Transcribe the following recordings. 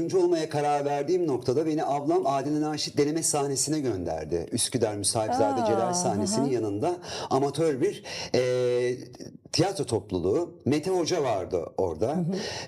Oyuncu olmaya karar verdiğim noktada beni ablam Adile Naşit deneme sahnesine gönderdi. Üsküdar Müsaatzade Aa, Celal sahnesinin hı hı. yanında amatör bir e, tiyatro topluluğu. Mete Hoca vardı orada.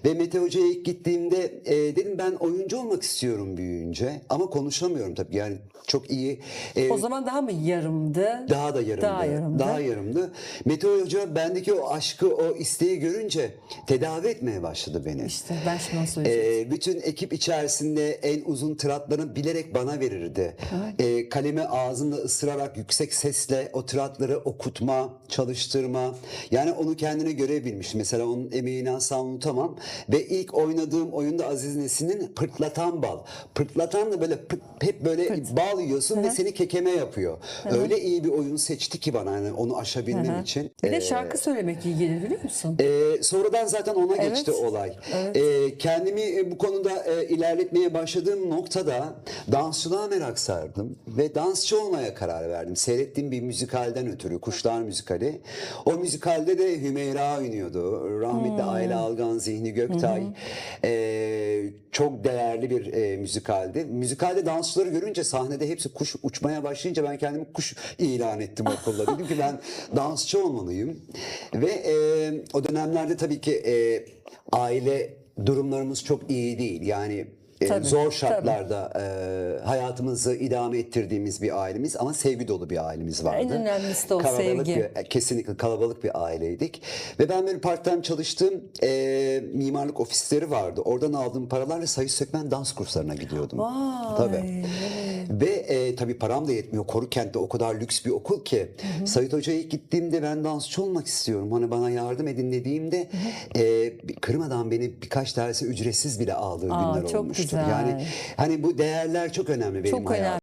Ve Mete Hoca'ya ilk gittiğimde e, dedim ben oyuncu olmak istiyorum büyüyünce. Ama konuşamıyorum tabii yani çok iyi. e, O zaman daha mı yarımdı? daha da yarımdı. Daha yarımdı. Daha yarımdı. Mete Hoca bendeki o aşkı, o isteği görünce tedavi etmeye başladı beni. İşte ben onu söyleyeceğim. Ee, bütün ekip içerisinde en uzun tiratlarını bilerek bana verirdi. Ee, kalemi ağzında ısırarak yüksek sesle o tiratları okutma, çalıştırma. Yani onu kendine görebilmiş. Mesela onun emeğini asla unutamam. Ve ilk oynadığım oyunda Aziz Nesin'in Pırtlatan Bal. Pırtlatan da böyle pırt- hep böyle bal yiyorsun ve seni kekeme yapıyor. Öyle iyi bir oyun seçti ki bana yani onu aşabilmem için. Bir de Ee, şarkı söylemek iyi gelir biliyor musun? ee, sonradan zaten ona Evet. geçti olay. Kendimi e, bu konuda e, ilerletmeye başladığım noktada dansçılığa merak sardım ve dansçı olmaya karar verdim. Seyrettiğim bir müzikalden ötürü Kuşlar Müzikali. O müzikalde de Hümeyra oynuyordu. Rahmetli Ayla Algan, Zihni Göktay. Ee, çok değerli bir e, müzikaldi. Müzikalde dansçıları görünce sahnede hepsi kuş uçmaya başlayınca ben kendimi kuş ilan ettim okulda. Dedim ki ben dansçı olmalıyım. Ve e, o dönemlerde tabii ki e, aile durumlarımız çok iyi değil. Yani e, Tabii, zor şartlarda e, hayatımızı idame ettirdiğimiz bir ailemiz ama sevgi dolu bir ailemiz vardı. En önemlisi de o Kalabalık sevgi. bir- e, kesinlikle kalabalık bir aileydik. Ve ben böyle part-time çalıştığım e, mimarlık ofisleri vardı. Oradan aldığım paralarla sayı sökmen dans kurslarına gidiyordum. Vay, Tabii. Ve e, tabii param da yetmiyor. Korukent'te o kadar lüks bir okul ki. Sayit Hoca'ya ilk gittiğimde ben dansçı olmak istiyorum. Hani bana yardım edin dediğimde e, kırmadan beni birkaç dersi ücretsiz bile aldığı Aa, günler çok olmuştu. güzel. Yani hani bu değerler çok önemli benim Çok hayatımda. önemli.